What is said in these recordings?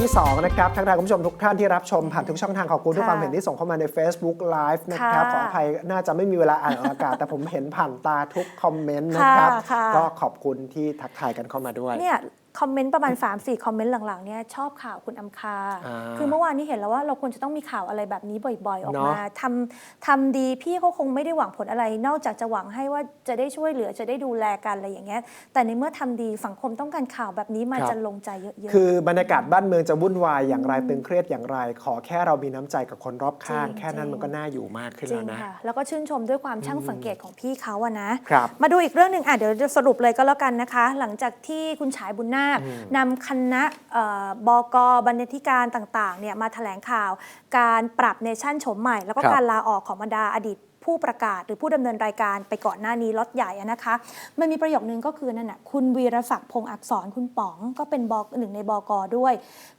ที่ 2 นะครับทักทายคุณผู้ชมทุกท่านที่รับชมผ่านทุกช่องทางขอบคุณทุกค่ะความเห็นที่ส่งเข้ามาใน Facebook Live นะครับค่ะขออภัยน่าจะไม่มีเวลาอ่านออกอากาศ แต่ผมเห็นผ่านตาทุกคอมเมนต์นะครับค่ะค่ะก็ขอบคุณที่ทักทายกันเข้ามาด้วยเนี่ย คอมเมนต์ประมาณ 3-4 คอมเมนต์หลังๆเนี่ยชอบข่าวคุณอำคาอ่าคือเมื่อวานนี้เห็นแล้วว่าเราควรจะต้องมีข่าวอะไรแบบนี้บ่อยๆ ออกมาเนอะทำทำดีพี่เขาคงไม่ได้หวังผลอะไร นอกจากจะหวังให้ว่าจะได้ช่วยเหลือจะได้ดูแลกันอะไรอย่างเงี้ยแต่ในเมื่อทำดีสังคมต้องการข่าวแบบนี้มันจะลงใจเยอะๆ คือบรรยากาศบ้านเมืองจะวุ่นวายอย่างไรตึงเครียดอย่างไร ขอแค่เรามีน้ำใจกับคนรอบข้างจริงแค่นั้นจริงมันก็น่าอยู่มากขึ้นจริแล้วงนะค่ะแล้วก็ชื่นชมด้วยความช่างสังเกตของพี่เขาอะนะครับมาดูอีกเรื่องหนึ่งอะเดี๋ยวจะสรุปเลยก็แล้วกันนะคะ หลังจากที่คุณฉายบุญนาคนำคณะเอ่อบกบรรณาธิการต่างๆเนี่ยมาแถลงข่าว การปรับเนชั่นโฉมใหม่ แล้วก็ครับการลาออกของบรรดาอดีตผู้ประกาศหรือผู้ดำเนินรายการไปก่อนหน้านี้ล็อตใหญ่อะนะคะ มันมีประโยคนึงก็คือนั่นน่ะคุณวีรศักดิ์พงษ์อักษรคุณป๋อง ก็เป็นบหนึ่งในบกด้วย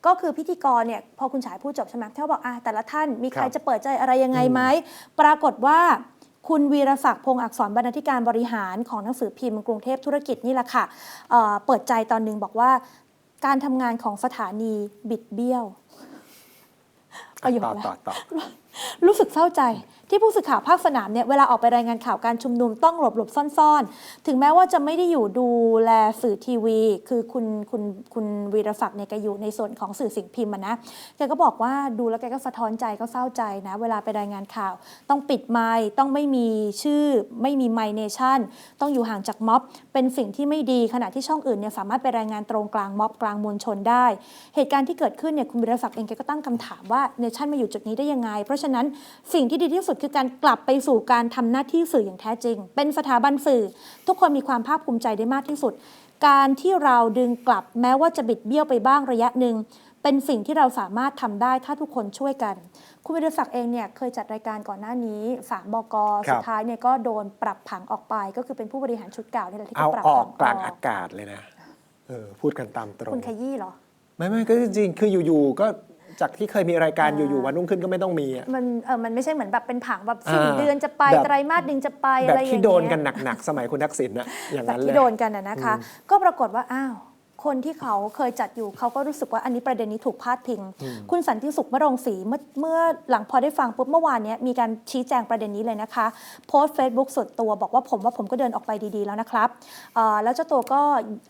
ก็คือพิธีกรเนี่ยพอคุณฉายพูดจบใช่ไหมที่เขาบอกอะแต่ละท่านมีใครครับจะเปิดใจอะไรยังไงไหมปรากฏว่า คุณวีรศักดิ์พงษ์อักษรบรรณาธิการบริหารของหนังสือพิมพ์กรุงเทพธุรกิจนี่แหละค่ะเอ่อเปิดใจตอนหนึ่งบอกว่า การทำงานของสถานีบิดเบี้ยวประโยคต่อแรต่อกต่อรู้สึกเศร้าใจที่ผู้สื่อข่าวภาคสนามเนี่ยเวลาออกไปรายงานข่าวการชุมนุมต้องหลบหลบซ่อนๆ ถึงแม้ว่าจะไม่ได้อยู่ดูแลสื่อทีวี คือคุณคุณคุณวีรศักดิ์เนี่ยแกอยู่ในส่วนของสื่อสิ่งพิมพ์นะแกก็บอกว่าดูแล้วแกก็สะท้อนใจก็เศร้าใจนะเวลาไปรายงานข่าว ต้องปิดไมค์ต้องไม่มีชื่อ ไม่มีไมเนชั่น ต้องอยู่ห่างจากม็อบ เป็นสิ่งที่ไม่ดีขณะที่ช่องอื่นเนี่ยสามารถไปรายงานตรงกลางม็อบกลางมวลชนได้ เหตุการณ์ที่เกิดขึ้นเนี่ยคุณวิรศักดิ์เองแกก็ตั้งคำถามว่าเนชั่นมาอยู่จุดนี้ได้ยังไงเพราะฉะนั้นสิ่งที่ดีที่สุดคือการกลับไปสู่การทำหน้าที่สื่ออย่างแท้จริง เป็นสถาบันสื่อ ทุกคนมีความภาคภูมิใจได้มากที่สุด การที่เราดึงกลับแม้ว่าจะบิดเบี้ยวไปบ้างระยะหนึ่งเป็นสิ่งที่เราสามารถทำได้ถ้าทุกคนช่วยกัน คุณวิรศักดิ์เองเนี่ยเคยจัดรายการก่อนหน้านี้สามบกครับสุดท้ายเนี่ยก็โดนปรับผังออกไป ก็คือเป็นผู้บริหารชุดเก่านี่แหละที่เอาเขาปรับอผัอกงกลางอากาศเลยนะเออพูดกันตามตรงคุณขยี้เหรอ ไม่ไม่ก็จริงๆ คืออยู่ๆก็ จากที่เคยมีรายการอยู่ๆวันรุ่งขึ้นก็ไม่ต้องมีอะมันเออมันไม่ใช่เหมือนแบบเป็นผังแบบสิ้นอ่าเดือนจะไปแบบไตรมาสหนึ่งจะไปแบอะบไรอย่างที่เงี้ยโดนกันหนักๆ สมัยคุณทักษิณนะอย่างแบบนั้นเลที่ย โดนกันนะนะคะ ก็ปรากฏว่าอ้าว คนที่เขาเคยจัดอยู่เขาก็รู้สึกว่าอันนี้ประเด็นนี้ถูกพาดพิง คุณสันติสุขมรงศรีเมื่อเมื่อหลังพอได้ฟังปุ๊บเมื่อวานเนี้ยมีการชี้แจงประเด็นนี้เลยนะคะ โพสต์ Facebook ส่วนตัวบอกว่าผมว่าผมก็เดินออกไปดีๆแล้วนะครับเอ่อแล้วเจ้าตัวก็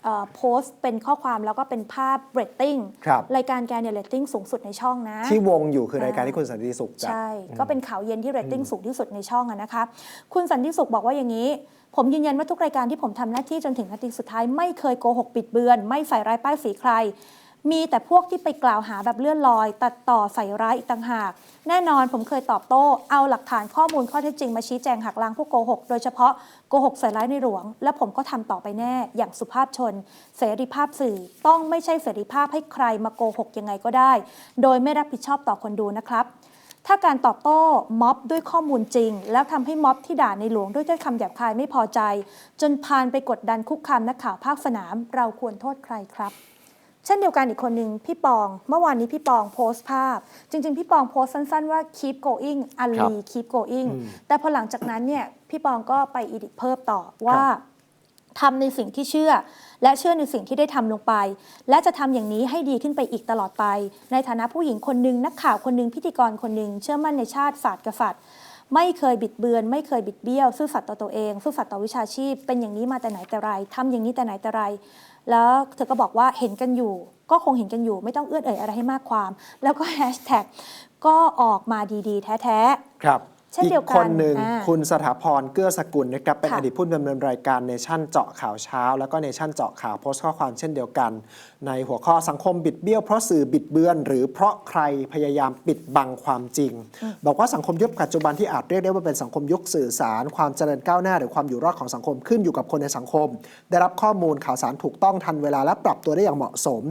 เอ่อโพสต์เป็นข้อความแล้วก็เป็นภาพเรตติ้งครับรายการแกเนี่ยเรตติ้งสูงสุดในช่องนะ ที่วงอยู่คือรายการที่คุณสันติสุขจัดใช่ก็เป็นข่าวเย็นที่เรตติ้งสูงที่สุดในช่องอะนะคะคุณสันติสุขบอกว่าอย่างนี้ ผมยืนยันว่าทุกรายการที่ผมทำหน้าที่จนถึงนาทีสุดท้ายไม่เคยโกหกปิดเบือนไม่ใส่ร้ายป้ายสีใคร มีแต่พวกที่ไปกล่าวหาแบบเลื่อนลอย ตัดต่อใส่ร้ายอีกต่างหาก แน่นอนผมเคยตอบโต้ เอาหลักฐานข้อมูลข้อเท็จจริงมาชี้แจงหักล้างพวกโกหก โดยเฉพาะโกหกใส่ร้ายในหลวง และผมก็ทำต่อไปแน่ อย่างสุภาพชน เสรีภาพสื่อ ต้องไม่ใช่เสรีภาพให้ใครมาโกหกยังไงก็ได้ โดยไม่รับผิดชอบต่อคนดูนะครับ ถ้าการตอบโต้ม็อบด้วยข้อมูลจริง แล้วทำให้ม็อบที่ด่าในหลวงด้วยถ้อยคำหยาบคายไม่พอใจ จนพานไปกดดันคุกคามนักข่าวภาคสนาม เราควรโทษใครครับเช่นเดียวกันอีกคนหนึ่งพี่ปอง เมื่อวานนี้พี่ปองโพสต์ภาพ จริง ๆ พี่ปองโพสต์สั้น ๆ ว่า keep going อันครับลี keep going แต่พอหลังจากนั้นเนี่ยพี่ปองก็ไปอีดิทเพิ่มต่อว่า ทำในสิ่งที่เชื่อ และเชื่อในสิ่งที่ได้ทำลงไป และจะทำอย่างนี้ให้ดีขึ้นไปอีกตลอดไป ในฐานะผู้หญิงคนหนึ่งนักข่าวคนหนึ่งพิธีกรคนหนึ่งเชื่อมั่นในชาติศาสตร์กษัตริย์ ไม่เคยบิดเบือน ไม่เคยบิดเบี้ยวซื่อสัตย์ต่อตัวเองซื่อสัตย์ต่อวิชาชีพ เป็นอย่างนี้มาแต่ไหนแต่ไรทำอย่างนี้แต่ไหนแต่ไร แล้วเธอก็บอกว่าเห็นกันอยู่ ก็คงเห็นกันอยู่ ไม่ต้องเอื้อนเอ่ยอะไรให้มากความ แล้วก็แฮชแท็กก็ออกมาดีๆ แท้ๆครับ เช่นเดียวกันอีกคนหนึ่งอ่า คุณสถาพรเกื้อสกุลนะครับเป็นค่ะ อดีตผู้ดำเนินรายการเนชั่นเจาะข่าวเช้า แล้วก็เนชั่นเจาะข่าวโพสต์ข้อความเช่นเดียวกัน ในหัวข้อสังคมบิดเบี้ยวเพราะสื่อบิดเบือน หรือเพราะใครพยายามปิดบังความจริง บอกว่าสังคมยุคปัจจุบันที่อาจเรียกได้ว่าเป็นสังคมยุคสื่อสาร ความเจริญก้าวหน้าหรือความอยู่รอดของสังคมขึ้นอยู่กับคนในสังคม ได้รับข้อมูลข่าวสารถูกต้องทันเวลาและปรับตัวได้อย่างเหมาะสม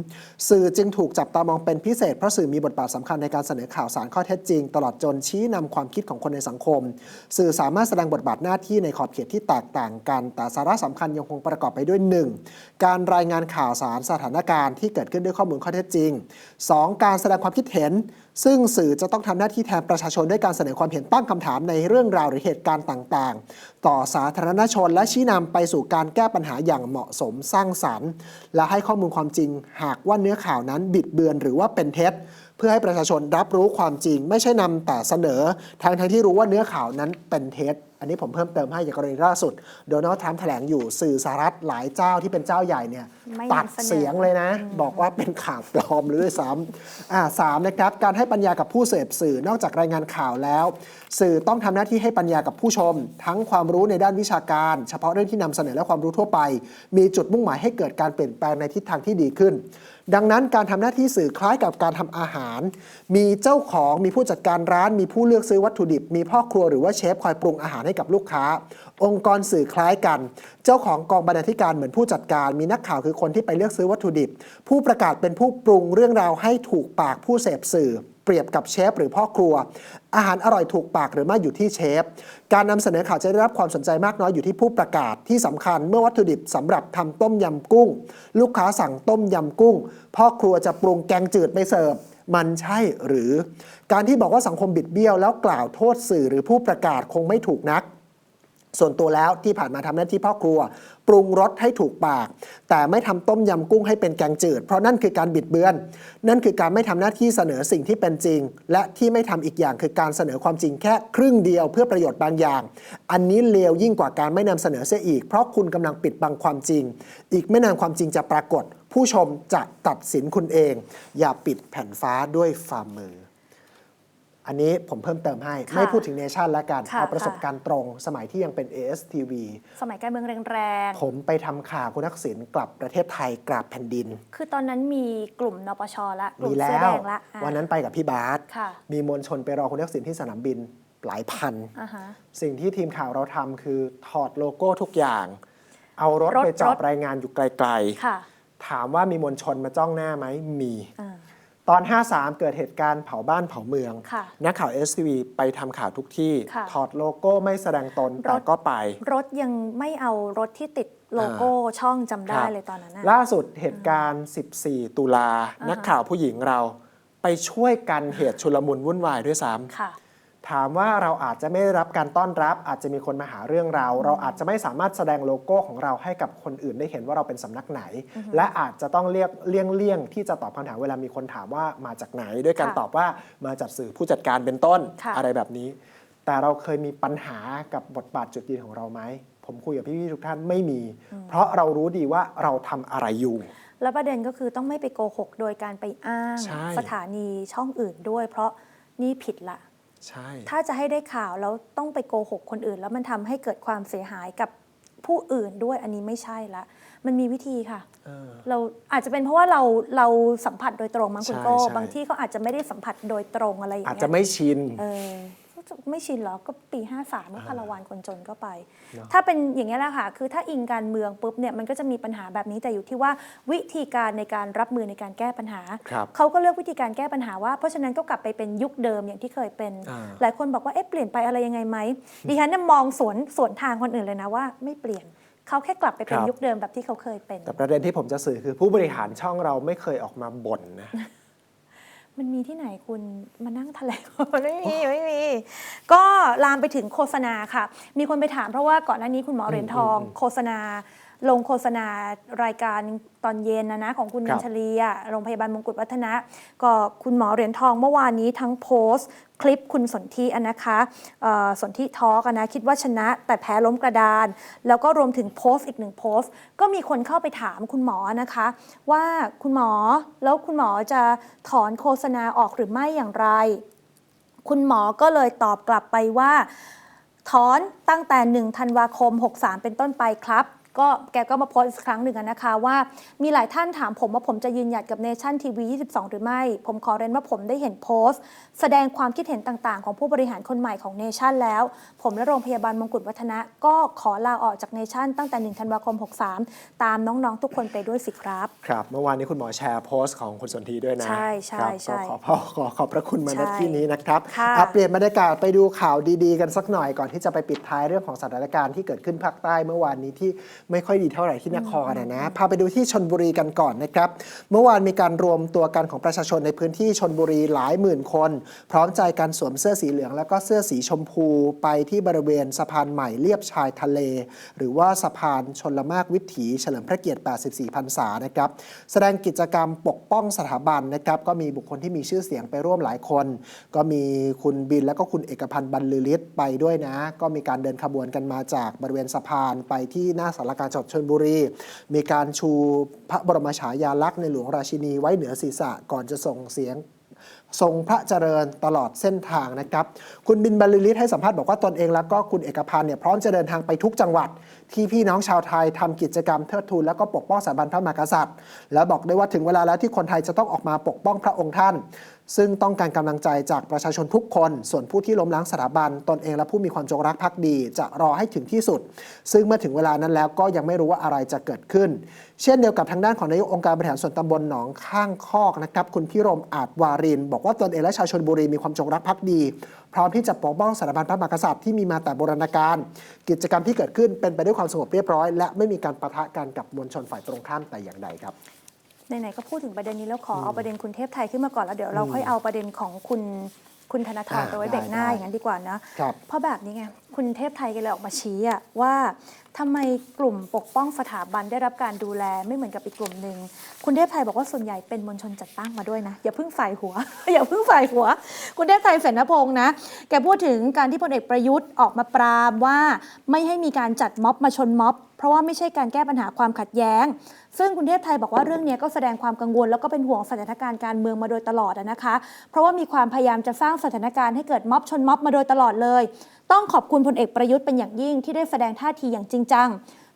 สื่อจึงถูกจับตามองเป็นพิเศษเพราะสื่อมีบทบาทสำคัญในการเสนอข่าวสารข้อเท็จจริง ตลอดจนชี้นำความคิดของคนในสังคมสื่อสามารถแสดงบทบาทหน้าที่ในขอบเขตที่แตกต่างกัน แต่สาระสำคัญยังคงประกอบไปด้วย 1. การรายงานข่าวสารสถานการณ์ที่เกิดขึ้นด้วยข้อมูลข้อเท็จจริง 2. การแสดงความคิดเห็น ซึ่งสื่อจะต้องทำหน้าที่แทนประชาชนด้วยการเสนอความเห็นตั้งคำถามในเรื่องราวหรือเหตุการณ์ต่างๆ ต่อสาธารณชนและชี้นำไปสู่การแก้ปัญหาอย่างเหมาะสมสร้างสรรค์ และให้ข้อมูลความจริง หากว่าเนื้อข่าวนั้นบิดเบือนหรือว่าเป็นเท็จ พื่อให้ประชาชนรับรู้ความจริง ไม่ใช่นำแต่เสนอทางทางที่รู้ว่าเนื้อข่าวนั้นเป็นเท็จ อันนี้ผมเพิ่มเติมให้อย่างกรณีล่าสุดโดนัลด์ทรัมป์แถลงอยู่สื่อสหรัฐหลายเจ้าที่เป็นเจ้าใหญ่เนี่ยไม่ตัดนำเสนอ เสียงเลยนะ บอกว่าเป็นข่าวปลอมหรือด้วยซ้ำอ่าสามนะครับ การให้ปัญญากับผู้เสพสื่อนอกจากรายงานข่าวแล้ว สื่อต้องทำหน้าที่ให้ปัญญากับผู้ชม ทั้งความรู้ในด้านวิชาการ เฉพาะเรื่องที่นำเสนอและความรู้ทั่วไป มีจุดมุ่งหมายให้เกิดการเปลี่ยนแปลงในทิศทางที่ดีขึ้น ดังนั้นการทำหน้าที่สื่อคล้ายกับการทำอาหาร มีเจ้าของมีผู้จัดการร้าน มีผู้เลือกซื้อวัตถุดิบ มีพ่อครัวหรือว่าเชฟคอยปรุงอาหารให้กับลูกค้า องค์กรสื่อคล้ายกัน เจ้าของกองบรรณาธิการเหมือนผู้จัดการ มีนักข่าวคือคนที่ไปเลือกซื้อวัตถุดิบ ผู้ประกาศเป็นผู้ปรุงเรื่องราวให้ถูกปากผู้เสพสื่อเปรียบกับเชฟหรือพ่อครัว อาหารอร่อยถูกปากหรือไม่อยู่ที่เชฟ การนำเสนอข่าวจะได้รับความสนใจมากน้อยอยู่ที่ผู้ประกาศที่สำคัญเมื่อวัตถุดิบสำหรับทำต้มยำกุ้ง ลูกค้าสั่งต้มยำกุ้ง พ่อครัวจะปรุงแกงจืดไปเสิร์ฟมันใช่หรือ การที่บอกว่าสังคมบิดเบี้ยว แล้วกล่าวโทษสื่อหรือผู้ประกาศคงไม่ถูกนัก ส่วนตัวแล้วที่ผ่านมาทำหน้าที่พ่อครัว ปรุงรสให้ถูกปาก แต่ไม่ทำต้มยำกุ้งให้เป็นแกงจืด เพราะนั่นคือการบิดเบือน นั่นคือการไม่ทำหน้าที่เสนอสิ่งที่เป็นจริง และที่ไม่ทำอีกอย่างคือการเสนอความจริงแค่ครึ่งเดียวเพื่อประโยชน์บางอย่าง อันนี้เลวยิ่งกว่าการไม่นำเสนอเสียอีก เพราะคุณกำลังปิดบังความจริง อีกไม่นานความจริงจะปรากฏ ผู้ชมจะตัดสินคุณเอง อย่าปิดแผ่นฟ้าด้วยฝ่ามือ อันนี้ผมเพิ่มเติมให้ ค่ะไม่พูดถึงเนชั่นแล้วกันค่ะเอาประสบค่ะ การณ์ตรงสมัยที่ยังเป็น ASTV สมัยการเมืองแรงผมไปทำข่าวคุณทักษิณกลับประเทศไทยกลับแผ่นดิน ๆ คือตอนนั้นมีกลุ่มนปชละ กลุ่มีมแล้เสื้อแดวงละอะวันนั้นไปกับพี่บาสค่ะมีมวลชนไปรอคุณทักษิณที่สนามบินหลายพัน อ่าฮะ สิ่งที่ทีมข่าวเราทำคือถอดโลโก้ทุกอย่าง เอารถรถไปจอรดถรายงานอยู่ไกลค่ะๆ ถามว่ามีมวลชนมาจ้องหน้าไหมมีอ่าตอน 53 เกิดเหตุการณ์เผาบ้านเผาเมืองค่ะนักข่าว STV ไปทำข่าวทุกที่ค่ะถอดโลโก้ไม่แสดงตนแต่รถก็ไป รถยังไม่เอารถที่ติดโลโก้ช่องจำได้ครับเลยตอนนั้นนะล่าสุดเหตุการณ์ 14 ตุลาอ่าฮะนักข่าวผู้หญิงเรา ไปช่วยกันเหตุชุลมุนวุ่นวายด้วยซ้ค่ะำ ถามว่าเราอาจจะไม่ได้รับการต้อนรับ อาจจะมีคนมาหาเรื่องเรา เราอาจจะไม่สามารถแสดงโลโก้ของเราให้กับคนอื่นได้เห็นว่าเราเป็นสำนักไหน และอาจจะต้องเรียกเลี่ยงเลี่ยงๆที่จะตอบคำถามเวลามีคนถามว่ามาจากไหน ด้วยการค่ะตอบว่ามาจากสื่อผู้จัดการเป็นต้นค่ะ อะไรแบบนี้ แต่เราเคยมีปัญหากับบทบาทจุดยืนของเราไหมผมคุยกับพี่ๆทุกท่านไม่มี เพราะเรารู้ดีว่าเราทำอะไรอยู่ แล้วประเด็นก็คือต้องไม่ไปโกหกโดยการไปอ้าง ใช่ สถานีช่องอื่นด้วย เพราะนี่ผิดละ ใช่ ถ้าจะให้ได้ข่าวแล้วต้องไปโกหกคนอื่น แล้วมันทำให้เกิดความเสียหายกับผู้อื่นด้วยอันนี้ไม่ใช่ละ มันมีวิธีค่ะเออเราอาจจะเป็นเพราะว่าเราเราสัมผัสโดยตรงมั้งคุณใช่โก้ใช่บางที่เขาอาจจะไม่ได้สัมผัสโดยตรงอะไรอย่างอาจเงี้ยจะไม่ชิน เออไม่ชินเหรอก็ปี 53เมื่อคาราวานคนจนก็ไปเนอะถ้าเป็นอย่างนี้ยแหละค่ะ คือถ้าอิงการเมืองปุ๊บเนี่ยมันก็จะมีปัญหาแบบนี้แต่อยู่ที่ว่าวิธีการในการรับมือในการแก้ปัญหา ครับเขาก็เลือกวิธีการแก้ปัญหาว่าเพราะฉะนั้นก็กลับไปเป็นยุคเดิมอย่างที่เคยเป็น อ่า หลายคนบอกว่าเอ๊ะเปลี่ยนไปอะไรยังไงไหมดิฉันเนี่ยมองสวนสวนทางคนอื่นเลยนะว่าไม่เปลี่ยนเขาแค่กลับไปเป็นยุคเดิมแบบที่เขาเคยเป็น แต่ประเด็นที่ผมจะสื่อคือผู้บริหารช่องเราไม่เคยออกมาบ่นนะ มันมีที่ไหนคุณมานั่งแถลงมันไม่มีไม่มี ก็ลามไปถึงโฆษณาค่ะ มีคนไปถามเพราะว่าก่อนหน้านี้คุณหมอเหรียญทองโฆษณา ลงโฆษณารายการตอนเย็นนะนะของคุณครันับนชลีอะโรงพยาบาลมงกุฎวัฒนะ ก็คุณหมอเหรียญทองเมื่อวานนี้ทั้งโพสต์ คลิปคุณสนธิอะนะคะเอ่อสนธิทอล์กอะนะคิดว่าชนะ แต่แพ้ล้มกระดาน แล้วก็รวมถึงโพสต์อีกหนึ่งโพสต์ ก็มีคนเข้าไปถามคุณหมอนะคะ ว่าคุณหมอแล้วคุณหมอจะถอนโฆษณาออกหรือไม่อย่างไร คุณหมอก็เลยตอบกลับไปว่า ถอนตั้งแต่1ธันวาคม 63 เป็นต้นไปครับ ก็แกก็มาโพสต์อีกครั้งหนึ่งอะนะคะว่ามีหลายท่านถามผมว่าผมจะยืนหยัดกับเนชั่นทีวี22 หรือไม่ ผมขอเรียนว่าผมได้เห็นโพสต์ แสดงความคิดเห็นต่างๆ ของผู้บริหารคนใหม่ของเนชั่นแล้ว ผมและโรงพยาบาลมงกุฎวัฒนะ ก็ขอลาออกจากเนชั่นตั้งแต่ 1 ธันวาคม 63 ตามน้องๆ ทุกคนไปด้วยสิครับ ครับ เมื่อวานนี้คุณหมอแชร์โพสต์ของคุณสนธิด้วยนะ ใช่ใช่ครับใช่ก็ขอขอขอขอบพระคุณมาณใช่ที่นี้นะครับค่ะอะเปลี่ยนบรรยากาศไปดูข่าวดีๆ กันสักหน่อยก่อนที่จะไปปิดท้ายเรื่องของสถานการณ์ที่เกิดขึ้นภาคใต้เมื่อวานนี้ที่ ไม่ค่อยดีเท่าไหร่ที่นครนะนะพาไปดูที่ชนบุรีกันก่อนนะครับ เมื่อวานมีการรวมตัวกันของประชาชนในพื้นที่ชนบุรีหลายหมื่นคน พร้อมใจกันสวมเสื้อสีเหลือง แล้วก็เสื้อสีชมพูไปที่บริเวณสะพานใหม่เลียบชายทะเล หรือว่าสะพานชนละมากวิถี เฉลิมพระเกียรติ 84พรรษานะครับแสดงกิจกรรมปกป้องสถาบันนะครับก็มีบุคคลที่มีชื่อเสียงไปร่วมหลายคน ก็มีคุณบินแล้วก็คุณเอกพันธ์บรรลือฤทธิ์ไปด้วยนะ ก็มีการเดินขบวนกันมาจากบริเวณสะพานไปที่หน้าสารกลารจังหวัดชลบุรี มีการชูพระบรมฉายาลักษณ์ในหลวงราชินีไว้เหนือศีรษะก่อนจะส่งเสียงทรงพระเจริญตลอดเส้นทางนะครับ คุณบินบรรลือฤทธิ์ให้สัมภาษณ์บอกว่าตนเองแล้วก็คุณเอกพันธ์เนี่ยพร้อมจะเดินทางไปทุกจังหวัด ที่พี่น้องชาวไทยทำกิจกรรมเทิดทูนแล้วก็ปกป้องสถาบันพระมหากษัตริย์ และบอกได้ว่าถึงเวลาแล้วที่คนไทยจะต้องออกมาปกป้องพระองค์ท่าน ซึ่งต้องการกำลังใจจากประชาชนทุกคน ส่วนผู้ที่ล้มล้างสถาบัน ตนเองและผู้มีความจงรักภักดี จะรอให้ถึงที่สุด ซึ่งเมื่อถึงเวลานั้นแล้วก็ยังไม่รู้ว่าอะไรจะเกิดขึ้น เช่นเดียวกับทางด้านของนายกองค์การบริหารส่วนตำบลหนองข้างคอกนะครับคุณพิรมอาจวาริน บอกว่าตนเองและชาวชนบุรีมีความจงรักภักดี พร้อมที่จะปกป้องสถาบันพระมหากษัตริย์ที่มีมาแต่โบราณกาลกิจกรรมที่เกิดขึ้นเป็นไปด้วยความสงบเรียบร้อย และไม่มีการปะทะกันกับมวลชนฝ่ายตรงข้ามแต่อย่างใดครับ ไหนๆก็พูดถึงประเด็นนี้แล้วขอเอาประเด็นคุณเทพไทยขึ้นมาก่อนแล้วเดี๋ยวเราค่อยเอาประเด็นของคุณคุณธนาธรอ่าไปไว้เบรกหน้าได้อย่างนั้นดีกว่านะครับเพราะแบบนี้ไงคุณเทพไทยก็เลยออกมาชี้อะว่าทำไมกลุ่มปกป้องสถาบันได้รับการดูแลไม่เหมือนกับอีกกลุ่มหนึ่งคุณเทพไทยบอกว่าส่วนใหญ่เป็นมวลชนจัดตั้งมาด้วยนะ อย่าเพิ่งฝ่ายหัว อย่าเพิ่งฝ่ายหัว คุณเทพไทยเสนพงศ์นะ แกพูดถึงการที่พลเอกประยุทธ์ออกมาปรามว่าไม่ให้มีการจัดม็อบมาชนม็อบ เพราะว่าไม่ใช่การแก้ปัญหาความขัดแย้ง ซึ่งคุณเทพไทยบอกว่าเรื่องนี้ก็แสดงความกังวล แล้วก็เป็นห่วงสถานการณ์การเมืองมาโดยตลอดนะคะ เพราะว่ามีความพยายามจะสร้างสถานการณ์ให้เกิดม็อบชนม็อบมาโดยตลอดเลย ต้องขอบคุณพลเอกประยุทธ์เป็นอย่างยิ่งที่ได้แสดงท่าทีอย่างจริงจัง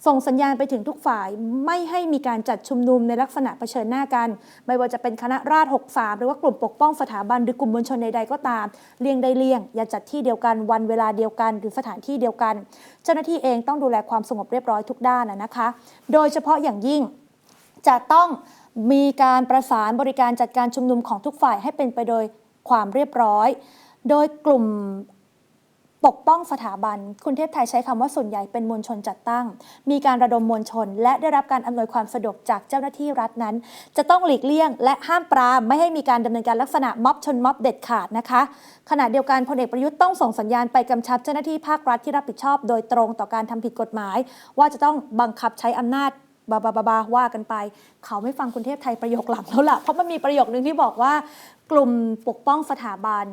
ส่งสัญญาณไปถึงทุกฝ่ายไม่ให้มีการจัดชุมนุมในลักษณะเผชิญหน้ากัน ไม่ว่าจะเป็นคณะราษฎร63 หรือว่ากลุ่มปกป้องสถาบันหรือกลุ่มมวลชนใดๆก็ตาม เลี่ยงได้เลี่ยง อย่าจัดที่เดียวกันวันเวลาเดียวกัน หรือสถานที่เดียวกัน เจ้าหน้าที่เองต้องดูแลความสงบเรียบร้อยทุกด้านนะนะคะ โดยเฉพาะอย่างยิ่งจะต้องมีการประสานบริการจัดการชุมนุมของทุกฝ่ายให้เป็นไปโดยความเรียบร้อย โดยกลุ่ม ปกป้องสถาบัน คุณเทพไทยใช้คำว่าส่วนใหญ่เป็นมวลชนจัดตั้ง มีการระดมมวลชน และได้รับการอำนวยความสะดวกจากเจ้าหน้าที่รัฐนั้น จะต้องหลีกเลี่ยง และห้ามปรามไม่ให้มีการดำเนินการลักษณะม็อบชนม็อบเด็ดขาดนะคะ ขณะเดียวกันพลเอกประยุทธ์ต้องส่งสัญญาณไปกำชับเจ้าหน้าที่ภาครัฐที่รับผิดชอบ โดยตรงต่อการทำผิดกฎหมาย ว่าจะต้องบังคับใช้อำนาจบาบาบาบาว่ากันไป เขาไม่ฟังคุณเทพไทยประโยคหลังแล้วล่ะเพราะมันมีประโยคนึงที่บอกว่ากลุ่มปกป้องสถาบัน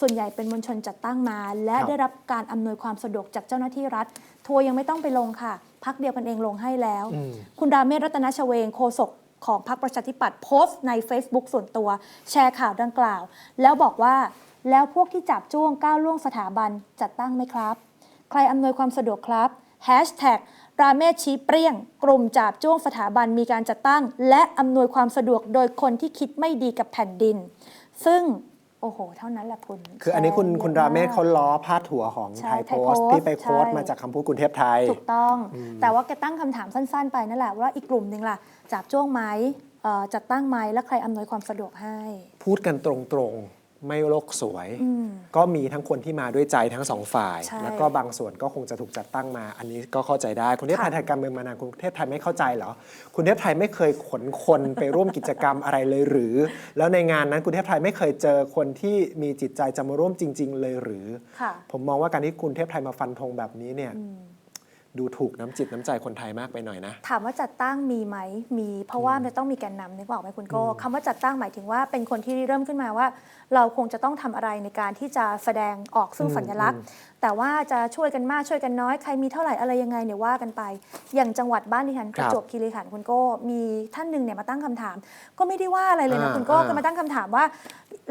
ส่วนใหญ่เป็นมวลชนจัดตั้งมา และครับได้รับการอำนวยความสะดวกจากเจ้าหน้าที่รัฐ ทัวร์ยังไม่ต้องไปลงค่ะ พักเดียวกันเองลงให้แล้วอืมคุณราเมศรัตนชเวงโฆษกของพรรคประชาธิปัตย์โพสต์ใน Facebook ส่วนตัวแชร์ข่าวดังกล่าว แล้วบอกว่าแล้วพวกที่จับจ้วงก้าวล่วงสถาบันจัดตั้งไหมครับ ใครอำนวยความสะดวกครับ Hashtag ราเมศชี้เปรี้ยง กลุ่มจับจ้วงสถาบันมีการจัดตั้ง และอำนวยความสะดวกโดยคนที่คิดไม่ดีกับแผ่นดิน ซึ่ง โอ้โห เท่านั้นแหละคุณคืออันนี้คุณแชร์คุณยอะราเมศกเขาล้อพาดหัวของใช่ไทยไทโพยสต์โพสต์ที่ไปโค้ดใช่มาจากคำพูดคุณเทพไทย ถูกต้อง แต่ว่าแกตั้งคำถามสั้น ๆ ไปนั่นแหละว่าอีกกลุ่มหนึ่งล่ะ จับจ้วงไหมเอ่อจัดตั้งไหมและใครอำนวยความสะดวกให้ พูดกันตรงๆ ไม่โลกสวยอืมก็มีทั้งคนที่มาด้วยใจทั้งสองฝ่ายใช่แล้วก็บางส่วนก็คงจะถูกจัดตั้งมา อันนี้ก็เข้าใจได้คุณเทพไทยค่ะไทยการเมืองมานานคุณเทพไทยไม่เข้าใจเหรอคุณเทพไทยไม่เคยขนคนไปร่วมกิจกรรมอะไรเลยหรือ แล้วในงานนั้นคุณเทพไทยไม่เคยเจอคนที่มีจิตใจจะมาร่วมจริง ๆ เลยหรือค่ะผมมองว่าการที่คุณเทพไทยมาฟันธงแบบนี้เนี่ยอืม ดูถูกน้ำจิตน้ำใจคนไทยมากไปหน่อยนะ ถามว่าจัดตั้งมีไหมมี เพราะว่ามันจะต้องมีแกนนำนึกออกไหมคุณโก้คำว่าจัดตั้งหมายถึงว่าเป็นคนที่เริ่มขึ้นมาว่า เราคงจะต้องทำอะไรในการที่จะแสดงออกซึ่งอืมสัญลักษณ์ แต่ว่าจะช่วยกันมากช่วยกันน้อยใครมีเท่าไหร่อะไรยังไงเนี่ยว่ากันไป อย่างจังหวัดบ้านดิฉันประจวบคีรีขันธ์คุณโก้มีท่านหนึ่งเนี่ยมาตั้งคำถาม ก็ไม่ได้ว่าอะไรเลยนะอ่าคุณโก้อ่าก็มาตั้งคำถามว่า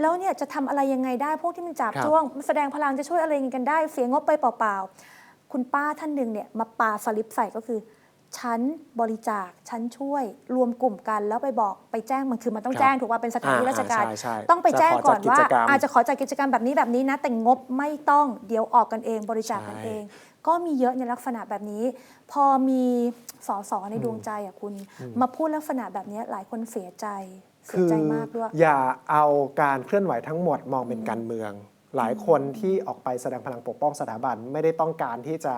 แล้วเนี่ยจะทำอะไรยังไงได้พวกที่มันจับครับจ้วง แสดงพลังจะช่วยอะไรกันได้ เสียงบไปเปล่าๆ คุณป้าท่านหนึ่งเนี่ยมาปาสลิปใส่ก็คือฉันบริจาคฉันช่วยรวมกลุ่มกันแล้วไปบอกไปแจ้งมันคือมันต้องครับแจ้งถูกว่าเป็นสถานที่อ่าราชการใช่ใช่ต้องไปแจ้งก่อนว่า จะขอจัดกิจกรรม อาจจะขอจัดกิจกรรมแบบนี้แบบนี้นะ แต่งบไม่ต้องเดี๋ยวออกกันเองบริจาคกันใช่เอง ก็มีเยอะในลักษณะแบบนี้ พอมีสสในดวงใจอะคุณ มาพูดลักษณะแบบนี้หลายคนเสียใจเสียใจมากด้วย อย่าเอาการเคลื่อนไหวทั้งหมดมองเป็นการเมือง หลายคนที่ออกไปแสดงพลังปกป้องสถาบันไม่ได้ต้องการที่จะ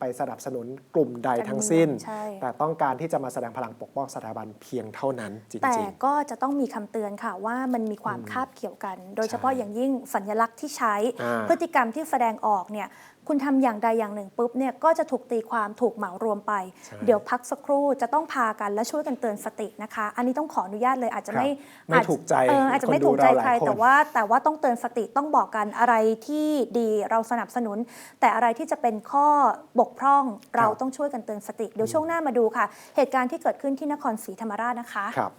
ไปสนับสนุนกลุ่มใดทั้งสิ้น ใช่ แต่ต้องการที่จะมาแสดงพลังปกป้องสถาบันเพียงเท่านั้นจแต่ริงก็จะต้องมีคำเตือนค่ะว่ามันมีความคาบเกี่ยวกัน โดยเฉพาะอย่างยิ่งสัญลักษณ์ที่ใช้ อ่า พฤติกรรมที่แสดงออกเนี่ย คุณทำอย่างใดอย่างหนึ่งปุ๊บเนี่ยก็จะถูกตีความถูกเหมารวมไปใช่เดี๋ยวพักสักครู่จะต้องพากันและช่วยกันเตือนสตินะคะ อันนี้ต้องขออนุญาตเลยอาจจะไม่ครับไม่ถูกใจเอออาจจะไม่คนดูถูกใจเราหลายใครคนแต่ว่าแต่ว่าต้องเตือนสติต้องบอกกันอะไรที่ดีเราสนับสนุน แต่อะไรที่จะเป็นข้อบกพร่องเราต้องช่วยกันเตือนสติ เดี๋ยวช่วงหน้ามาดูค่ะ เหตุการณ์ที่เกิดขึ้นที่นครศรีธรรมราชนะคะครับ